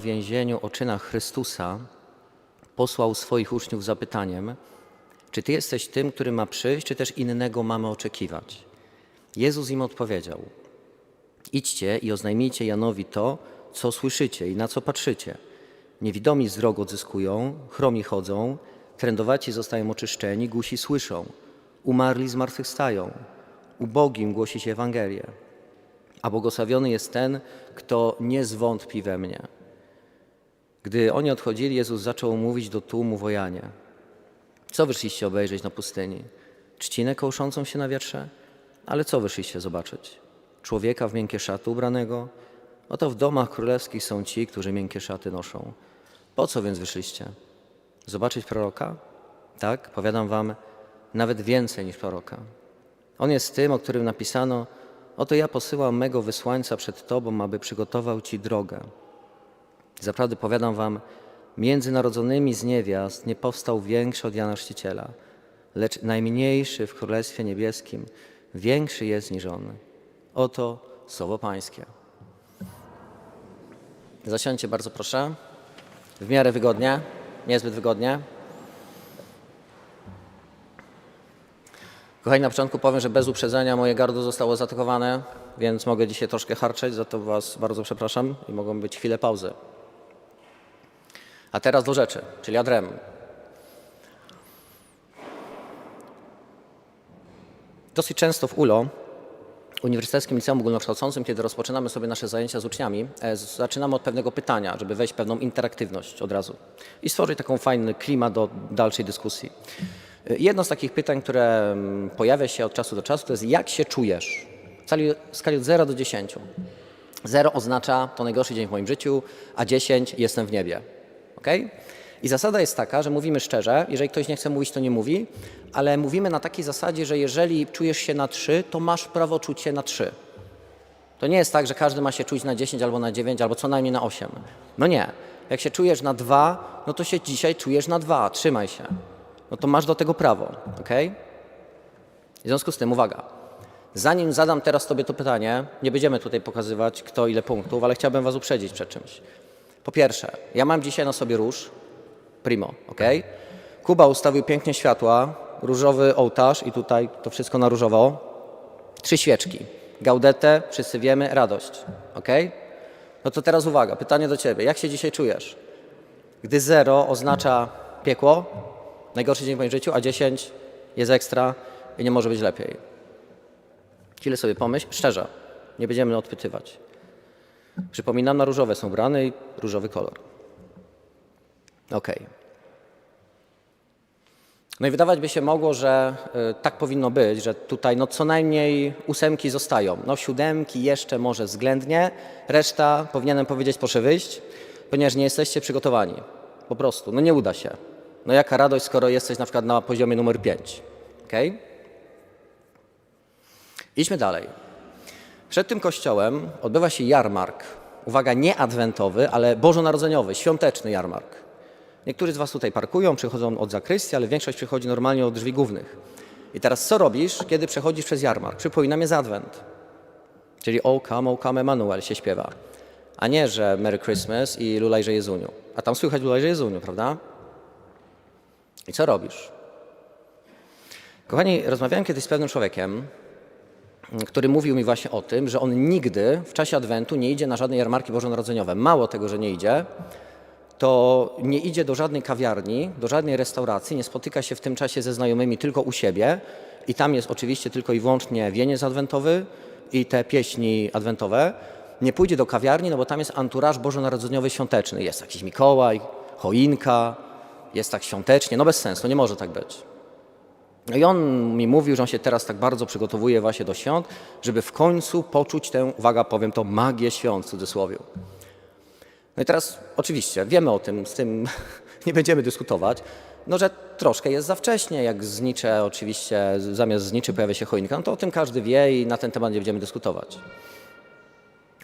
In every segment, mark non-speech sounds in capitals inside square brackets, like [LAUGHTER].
więzieniu o czynach Chrystusa, posłał swoich uczniów zapytaniem: Czy ty jesteś tym, który ma przyjść, czy też innego mamy oczekiwać? Jezus im odpowiedział: Idźcie i oznajmijcie Janowi to, co słyszycie i na co patrzycie. Niewidomi wzrok odzyskują, chromi chodzą, trędowaci zostają oczyszczeni, głusi słyszą, umarli zmartwychwstają, ubogim głosi się Ewangelię. A błogosławiony jest ten, kto nie zwątpi we mnie. Gdy oni odchodzili, Jezus zaczął mówić do tłumu wojanie. Co wyszliście obejrzeć na pustyni? Trzcinę kołyszącą się na wietrze? Ale co wyszliście zobaczyć? Człowieka w miękkie szaty ubranego? Oto w domach królewskich są ci, którzy miękkie szaty noszą. Po co więc wyszliście? Zobaczyć proroka? Tak, powiadam wam, nawet więcej niż proroka. On jest tym, o którym napisano: Oto ja posyłam mego wysłańca przed tobą, aby przygotował ci drogę. Zaprawdę powiadam wam, między narodzonymi z niewiast nie powstał większy od Jana Chrzciciela, lecz najmniejszy w Królestwie Niebieskim większy jest niż on. Oto słowo Pańskie. Zasiądźcie bardzo proszę. W miarę wygodnie, niezbyt wygodnie. Kochani, na początku powiem, że bez uprzedzenia moje gardło zostało zaatakowane, więc mogę dzisiaj troszkę harczeć, za to Was bardzo przepraszam i mogą być chwile pauzy. A teraz do rzeczy, czyli adrem. Dosyć często w ULO, Uniwersyteckim Liceum Ogólnokształcącym, kiedy rozpoczynamy sobie nasze zajęcia z uczniami, e, zaczynamy od pewnego pytania, żeby wejść w pewną interaktywność od razu i stworzyć taką fajny klimat do dalszej dyskusji. E, Jedno z takich pytań, które mm, pojawia się od czasu do czasu, to jest jak się czujesz? W skali od 0 do 10. 0 oznacza to najgorszy dzień w moim życiu, a 10 jestem w niebie. Ok? I zasada jest taka, że mówimy szczerze, jeżeli ktoś nie chce mówić, to nie mówi, ale mówimy na takiej zasadzie, że jeżeli czujesz się na 3, to masz prawo czuć się na 3. To nie jest tak, że każdy ma się czuć na 10 albo na 9, albo co najmniej na 8. No nie. Jak się czujesz na 2, no to się dzisiaj czujesz na 2. Trzymaj się. No to masz do tego prawo, ok? W związku z tym, uwaga. Zanim zadam teraz Tobie to pytanie, nie będziemy tutaj pokazywać kto ile punktów, ale chciałbym Was uprzedzić przed czymś. Po pierwsze, ja mam dzisiaj na sobie róż, primo, ok? Kuba ustawił pięknie światła, różowy ołtarz i tutaj to wszystko na różowo. Trzy świeczki. Gaudete, wszyscy wiemy, radość, ok? No to teraz uwaga, pytanie do Ciebie. Jak się dzisiaj czujesz? Gdy zero oznacza piekło, najgorszy dzień w moim życiu, a 10 jest ekstra i nie może być lepiej. Chwilę sobie pomyśl, szczerze, nie będziemy odpytywać. Przypominam, na różowe są brany i różowy kolor. Okej. No i wydawać by się mogło, że y, tak powinno być, że tutaj no co najmniej ósemki zostają. No siódemki jeszcze może względnie, reszta powinienem powiedzieć proszę wyjść, ponieważ nie jesteście przygotowani. Po prostu, no nie uda się. No jaka radość, skoro jesteś na przykład na poziomie numer 5. Okej? Idźmy dalej. Przed tym kościołem odbywa się jarmark. Uwaga, nie adwentowy, ale bożonarodzeniowy, świąteczny jarmark. Niektórzy z Was tutaj parkują, przychodzą od zakrystii, ale większość przychodzi normalnie od drzwi głównych. I teraz co robisz, kiedy przechodzisz przez jarmark? Przypomina mnie adwent. Czyli O come, O come Emanuel się śpiewa. A nie, że Merry Christmas i Lulajże Jezuniu. A tam słychać Lulajże Jezuniu, prawda? I co robisz? Kochani, rozmawiałem kiedyś z pewnym człowiekiem, który mówił mi właśnie o tym, że on nigdy w czasie Adwentu nie idzie na żadne jarmarki bożonarodzeniowe. Mało tego, że nie idzie, to nie idzie do żadnej kawiarni, do żadnej restauracji, nie spotyka się w tym czasie ze znajomymi tylko u siebie i tam jest oczywiście tylko i wyłącznie wieniec adwentowy i te pieśni adwentowe. Nie pójdzie do kawiarni, no bo tam jest anturaż bożonarodzeniowy świąteczny. Jest jakiś Mikołaj, choinka, jest tak świątecznie, no bez sensu, nie może tak być. I on mi mówił, że on się teraz tak bardzo przygotowuje właśnie do świąt, żeby w końcu poczuć tę, uwaga, powiem to, magię świąt w cudzysłowie. No i teraz oczywiście wiemy o tym, z tym [LAUGHS] nie będziemy dyskutować, no że troszkę jest za wcześnie, jak znicze oczywiście, zamiast zniczy pojawia się choinka, no to o tym każdy wie i na ten temat nie będziemy dyskutować.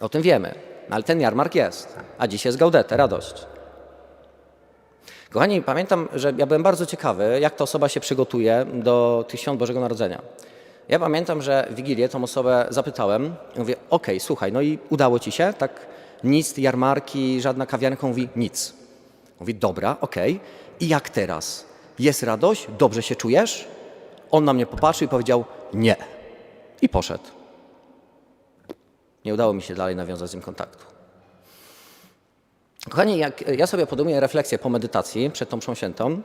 O tym wiemy, ale ten jarmark jest, a dziś jest gaudete, radość. Kochani, pamiętam, że ja byłem bardzo ciekawy, jak ta osoba się przygotuje do tych świąt Bożego Narodzenia. Ja pamiętam, że w Wigilię tą osobę zapytałem, mówię, okej, słuchaj, no i udało ci się, tak Nic, jarmarki, żadna kawiarka mówi nic. Mówi, dobra, okej. I jak teraz? Jest radość? Dobrze się czujesz? On na mnie popatrzył i powiedział nie. I poszedł. Nie udało mi się dalej nawiązać z nim kontaktu. Kochani, jak ja sobie podejmuję refleksję po medytacji przed tą mszą świętą,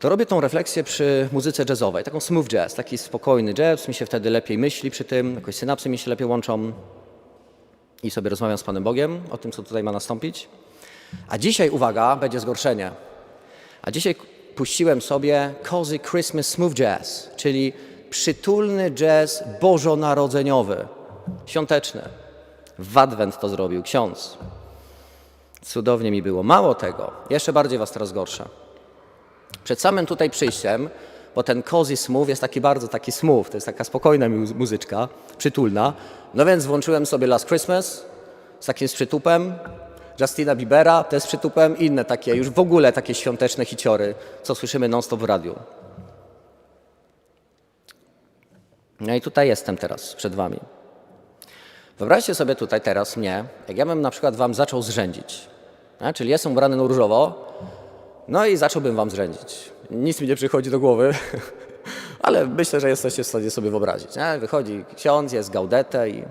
to robię tą refleksję przy muzyce jazzowej, taką smooth jazz, taki spokojny jazz, mi się wtedy lepiej myśli przy tym, jakoś synapsy mi się lepiej łączą i sobie rozmawiam z Panem Bogiem o tym, co tutaj ma nastąpić. A dzisiaj, uwaga, będzie zgorszenie. A dzisiaj puściłem sobie Cozy Christmas Smooth Jazz, czyli przytulny jazz bożonarodzeniowy, świąteczny. W Adwent to zrobił ksiądz. Cudownie mi było. Mało tego, jeszcze bardziej was teraz gorsze. Przed samym tutaj przyjściem, bo ten cozy smooth jest taki bardzo taki smooth, to jest taka spokojna mu- muzyczka, przytulna. No więc włączyłem sobie Last Christmas z takim przytupem, Justina Biebera też przytupem, inne takie już w ogóle takie świąteczne hiciory, co słyszymy non-stop w radiu. No i tutaj jestem teraz przed wami. Wyobraźcie sobie tutaj teraz mnie, jak ja bym na przykład wam zaczął zrzędzić. Czyli jestem ubrany na różowo, no i zacząłbym wam zrzędzić. Nic mi nie przychodzi do głowy, [LAUGHS] ale myślę, że jesteście w stanie sobie wyobrazić. Nie? Wychodzi ksiądz, jest gaudete i...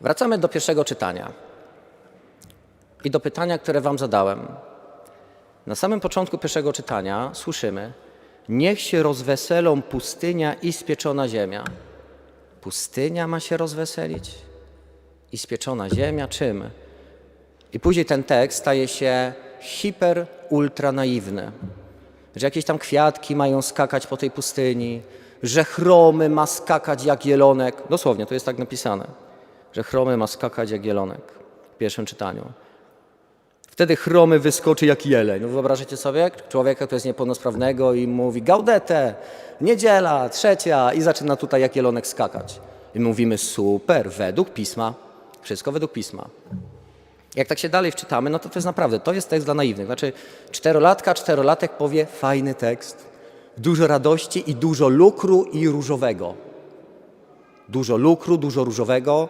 Wracamy do pierwszego czytania i do pytania, które wam zadałem. Na samym początku pierwszego czytania słyszymy Niech się rozweselą pustynia i spieczona ziemia. Pustynia ma się rozweselić? I spieczona ziemia czym? I później ten tekst staje się hiper, ultra naiwny. Że jakieś tam kwiatki mają skakać po tej pustyni, że chromy ma skakać jak jelonek. Dosłownie, to jest tak napisane. Że chromy ma skakać jak jelonek w pierwszym czytaniu. Wtedy chromy wyskoczy jak jeleń. No wyobrażacie sobie człowieka, który jest niepełnosprawnego i mówi gaudete, niedziela, trzecia i zaczyna tutaj jak jelonek skakać. I mówimy super, według pisma. Wszystko według pisma. Jak tak się dalej wczytamy, no to to jest naprawdę, to jest tekst dla naiwnych. Znaczy czterolatka, czterolatek powie fajny tekst, dużo radości i dużo lukru i różowego. Dużo lukru, dużo różowego,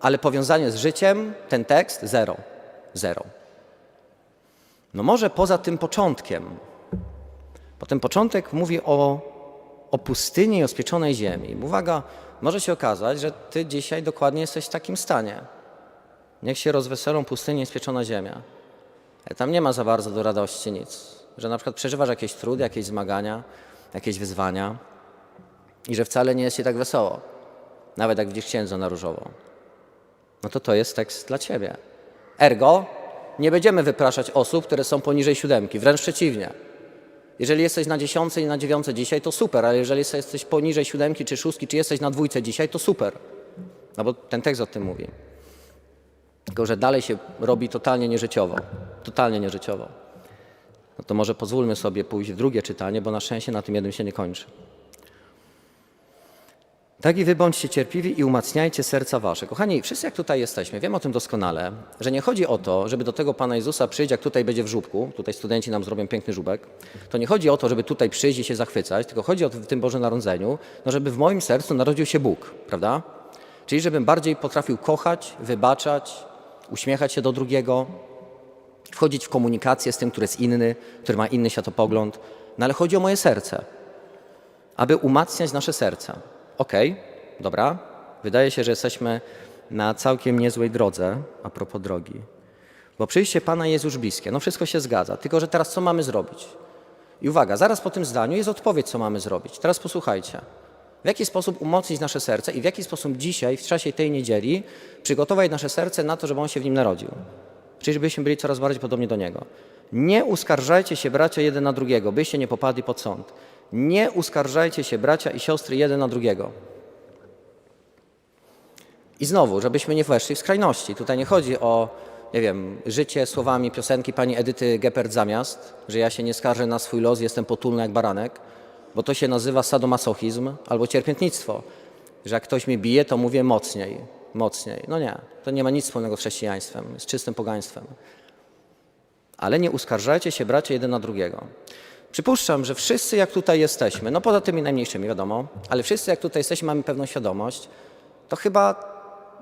ale powiązanie z życiem, ten tekst zero. Zero. No może poza tym początkiem, bo ten początek mówi o, o pustyni i o spieczonej ziemi. Uwaga, może się okazać, że ty dzisiaj dokładnie jesteś w takim stanie. Niech się rozweselą pustynie i spieczona ziemia. Ale Tam nie ma za bardzo do radości nic. Że na przykład przeżywasz jakieś trudy, jakieś zmagania, jakieś wyzwania i że wcale nie jest ci tak wesoło. Nawet jak widzisz księdza na różowo. No to to jest tekst dla ciebie. Ergo, nie będziemy wypraszać osób, które są poniżej siódemki, wręcz przeciwnie. Jeżeli jesteś na dziesiątce i na dziewiątce dzisiaj, to super, ale jeżeli jesteś poniżej siódemki czy szóstki, czy jesteś na dwójce dzisiaj, to super. No bo ten tekst o tym mówi. Tylko, że dalej się robi totalnie nieżyciowo. Totalnie nieżyciowo. No to może pozwólmy sobie pójść w drugie czytanie, bo na szczęście na tym jednym się nie kończy. Tak i wy bądźcie cierpliwi i umacniajcie serca wasze. Kochani, wszyscy jak tutaj jesteśmy, wiemy o tym doskonale, że nie chodzi o to, żeby do tego Pana Jezusa przyjść, jak tutaj będzie w żubku, tutaj studenci nam zrobią piękny żubek, to nie chodzi o to, żeby tutaj przyjść i się zachwycać, tylko chodzi o to w tym Bożym Narodzeniu, no żeby w moim sercu narodził się Bóg, prawda? Czyli żebym bardziej potrafił kochać, wybaczać, uśmiechać się do drugiego, wchodzić w komunikację z tym, który jest inny, który ma inny światopogląd, no ale chodzi o moje serce, aby umacniać nasze serca. Okej, dobra, wydaje się, że jesteśmy na całkiem niezłej drodze, a propos drogi. Bo przyjście Pana jest już bliskie, no wszystko się zgadza, tylko że teraz co mamy zrobić? I uwaga, zaraz po tym zdaniu jest odpowiedź, co mamy zrobić. Teraz posłuchajcie. W jaki sposób umocnić nasze serce i w jaki sposób dzisiaj, w czasie tej niedzieli, przygotować nasze serce na to, żeby On się w nim narodził. Czyli żebyśmy byli coraz bardziej podobni do Niego. Nie uskarżajcie się, bracia, jeden na drugiego, byście nie popadli pod sąd. Nie uskarżajcie się, bracia i siostry, jeden na drugiego. I znowu, żebyśmy nie weszli w skrajności. Tutaj nie chodzi o, nie wiem, życie słowami piosenki pani Edyty Geppert zamiast, że ja się nie skarżę na swój los, jestem potulny jak baranek, bo to się nazywa sadomasochizm albo cierpiętnictwo, że jak ktoś mnie bije, to mówię mocniej, mocniej. No nie, to nie ma nic wspólnego z chrześcijaństwem, z czystym pogaństwem. Ale nie uskarżajcie się, bracia, jeden na drugiego. Przypuszczam, że wszyscy jak tutaj jesteśmy, no poza tymi najmniejszymi wiadomo, ale wszyscy jak tutaj jesteśmy mamy pewną świadomość, to chyba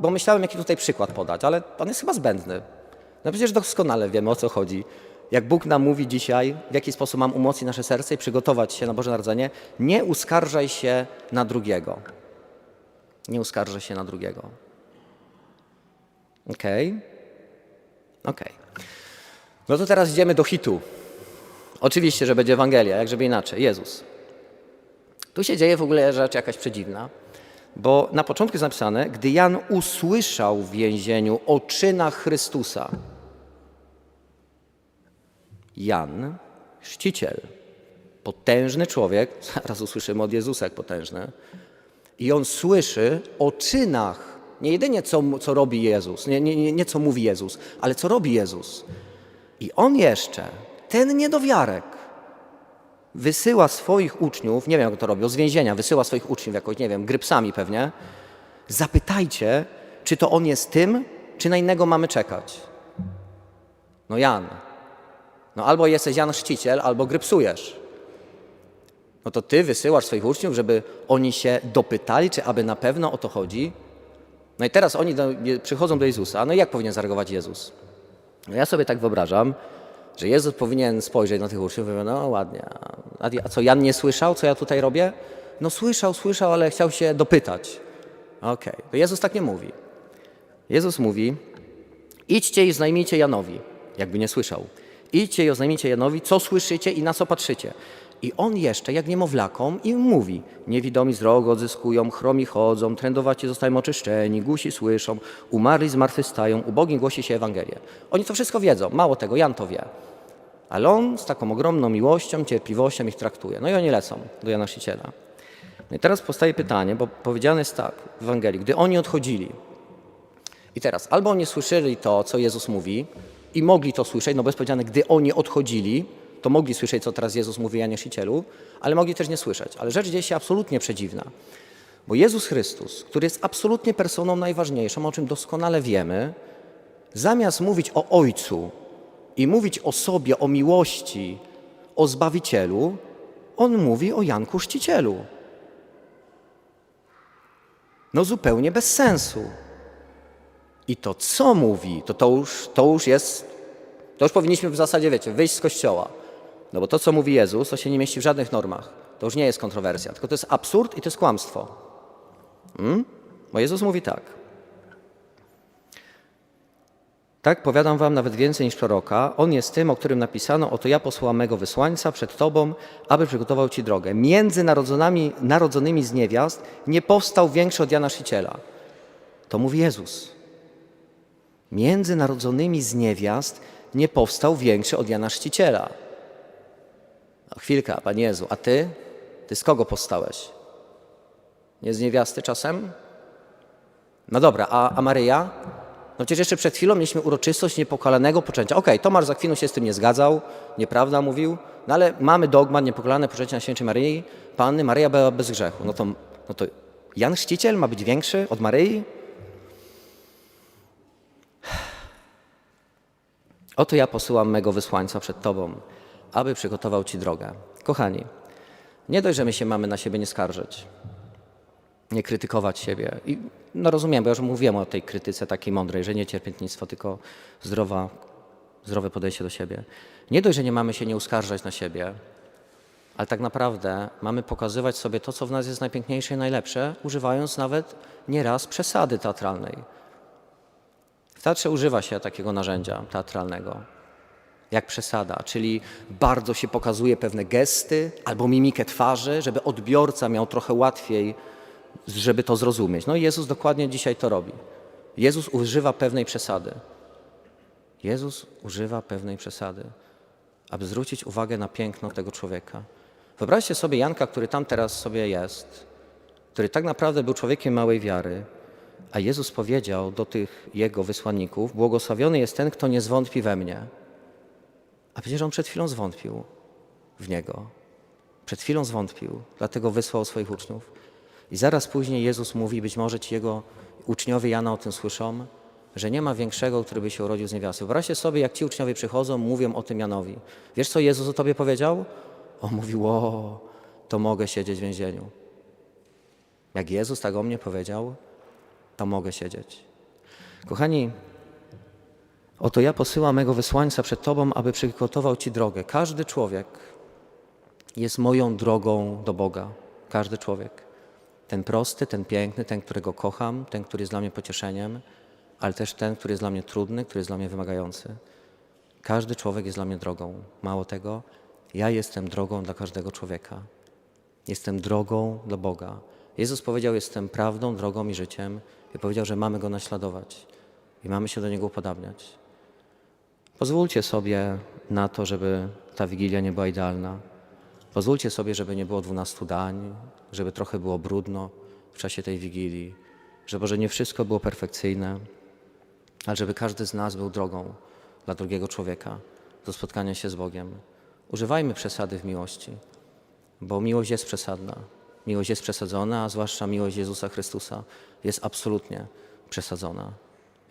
bo myślałem, jaki tutaj przykład podać, ale on jest chyba zbędny. No przecież doskonale wiemy, o co chodzi. Jak Bóg nam mówi dzisiaj, w jaki sposób mam umocnić nasze serce i przygotować się na Boże Narodzenie, nie uskarżaj się na drugiego. Nie uskarżaj się na drugiego. Okej? Okej. No to teraz idziemy do hitu. Oczywiście, że będzie Ewangelia, jak żeby inaczej, Jezus. Tu się dzieje w ogóle rzecz jakaś przedziwna, bo na początku jest napisane, gdy Jan usłyszał w więzieniu o czynach Chrystusa. Jan, chrzciciel, potężny człowiek, [LAUGHS] zaraz usłyszymy od Jezusa jak potężny, i on słyszy o czynach, nie jedynie co, co robi Jezus, nie, nie, nie, nie co mówi Jezus, ale co robi Jezus. I on jeszcze, ten niedowiarek, wysyła swoich uczniów, nie wiem jak to robią, z więzienia, wysyła swoich uczniów jakoś, nie wiem, grypsami pewnie. Zapytajcie, czy to on jest tym, czy na innego mamy czekać. No Jan. No albo jesteś Jan Chrzciciel, albo grypsujesz. No to ty wysyłasz swoich uczniów, żeby oni się dopytali, czy aby na pewno o to chodzi. No i teraz oni do, przychodzą do Jezusa. No i jak powinien zareagować Jezus? No ja sobie tak wyobrażam, że Jezus powinien spojrzeć na tych uczniów i mówić, no ładnie, a, co, Jan nie słyszał, co ja tutaj robię? No słyszał, słyszał, ale chciał się dopytać. Okej, to Jezus tak nie mówi. Jezus mówi, idźcie i znajmijcie Janowi, jakby nie słyszał. Idźcie i oznajmijcie Janowi, co słyszycie i na co patrzycie. I on jeszcze, jak niemowlakom, im mówi. Niewidomi zdrogo odzyskują, chromi chodzą, trędowaci zostają oczyszczeni, gusi słyszą, umarli zmartwychwstają, ubogim głosi się Ewangelię. Oni to wszystko wiedzą, mało tego, Jan to wie. Ale on z taką ogromną miłością, cierpliwością ich traktuje. No i oni lecą do Jana Chrzciciela. No i teraz powstaje pytanie, bo powiedziane jest tak w Ewangelii, gdy oni odchodzili. I teraz albo oni słyszeli to, co Jezus mówi i mogli to słyszeć, no jest powiedziane, gdy oni odchodzili, to mogli słyszeć, co teraz Jezus mówi Janie Chrzcicielu, ale mogli też nie słyszeć. Ale rzecz dzieje się absolutnie przedziwna. Bo Jezus Chrystus, który jest absolutnie personą najważniejszą, o czym doskonale wiemy, zamiast mówić o Ojcu i mówić o sobie, o miłości, o Zbawicielu, on mówi o Janku Chrzcicielu. No zupełnie bez sensu. I to, co mówi, to, to, już, to już jest, to już powinniśmy w zasadzie, wiecie, wyjść z kościoła. No bo to, co mówi Jezus, to się nie mieści w żadnych normach. To już nie jest kontrowersja, tylko to jest absurd i to jest kłamstwo. Hmm? Bo Jezus mówi tak. Tak, powiadam wam nawet więcej niż proroka. On jest tym, o którym napisano, oto ja posłałam mego wysłańca przed tobą, aby przygotował ci drogę. Między narodzonymi, narodzonymi z niewiast nie powstał większy od Jana Szyciela. To mówi Jezus. Między narodzonymi z niewiast nie powstał większy od Jana Chrzciciela. No, chwilka, Panie Jezu, a Ty? Ty z kogo powstałeś? Nie z niewiasty czasem? No dobra, a, a Maryja? No przecież jeszcze przed chwilą mieliśmy uroczystość niepokalanego poczęcia. Okej, Tomasz za chwilę się z tym nie zgadzał, nieprawda mówił, no ale mamy dogmat niepokalane poczęcia na świętej Maryi, Panny, Maryja była bez grzechu. No to, no to Jan Chrzciciel ma być większy od Maryi? Oto ja posyłam mego wysłańca przed Tobą, aby przygotował Ci drogę. Kochani, nie dość, że my się mamy na siebie nie skarżyć, nie krytykować siebie. I no rozumiem, bo już mówiłem o tej krytyce takiej mądrej, że nie cierpiętnictwo, tylko zdrowa, zdrowe podejście do siebie. Nie dość, że nie mamy się nie uskarżać na siebie, ale tak naprawdę mamy pokazywać sobie to, co w nas jest najpiękniejsze i najlepsze, używając nawet nieraz przesady teatralnej. W teatrze używa się takiego narzędzia teatralnego, jak przesada, czyli bardzo się pokazuje pewne gesty albo mimikę twarzy, żeby odbiorca miał trochę łatwiej, żeby to zrozumieć. No i Jezus dokładnie dzisiaj to robi. Jezus używa pewnej przesady. Jezus używa pewnej przesady, aby zwrócić uwagę na piękno tego człowieka. Wyobraźcie sobie Janka, który tam teraz sobie jest, który tak naprawdę był człowiekiem małej wiary, a Jezus powiedział do tych jego wysłanników: Błogosławiony jest ten, kto nie zwątpi we mnie. A przecież on przed chwilą zwątpił w niego. Przed chwilą zwątpił, dlatego wysłał swoich uczniów. I zaraz później Jezus mówi, być może ci jego uczniowie Jana o tym słyszą, że nie ma większego, który by się urodził z niewiasty. Wyobraźcie sobie, jak ci uczniowie przychodzą, mówią o tym Janowi. Wiesz, co Jezus o tobie powiedział? On mówił, o, to mogę siedzieć w więzieniu. Jak Jezus tak o mnie powiedział, to mogę siedzieć. Kochani, oto ja posyłam mego wysłańca przed Tobą, aby przygotował Ci drogę. Każdy człowiek jest moją drogą do Boga. Każdy człowiek. Ten prosty, ten piękny, ten, którego kocham, ten, który jest dla mnie pocieszeniem, ale też ten, który jest dla mnie trudny, który jest dla mnie wymagający. Każdy człowiek jest dla mnie drogą. Mało tego, ja jestem drogą dla każdego człowieka. Jestem drogą do Boga. Jezus powiedział: Jestem prawdą, drogą i życiem, i powiedział, że mamy go naśladować i mamy się do niego upodabniać. Pozwólcie sobie na to, żeby ta wigilia nie była idealna. Pozwólcie sobie, żeby nie było dwunastu dań, żeby trochę było brudno w czasie tej wigilii, że może nie wszystko było perfekcyjne, ale żeby każdy z nas był drogą dla drugiego człowieka do spotkania się z Bogiem. Używajmy przesady w miłości, bo miłość jest przesadna. Miłość jest przesadzona, a zwłaszcza miłość Jezusa Chrystusa jest absolutnie przesadzona.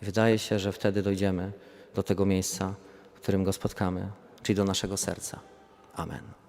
Wydaje się, że wtedy dojdziemy do tego miejsca, w którym Go spotkamy, czyli do naszego serca. Amen.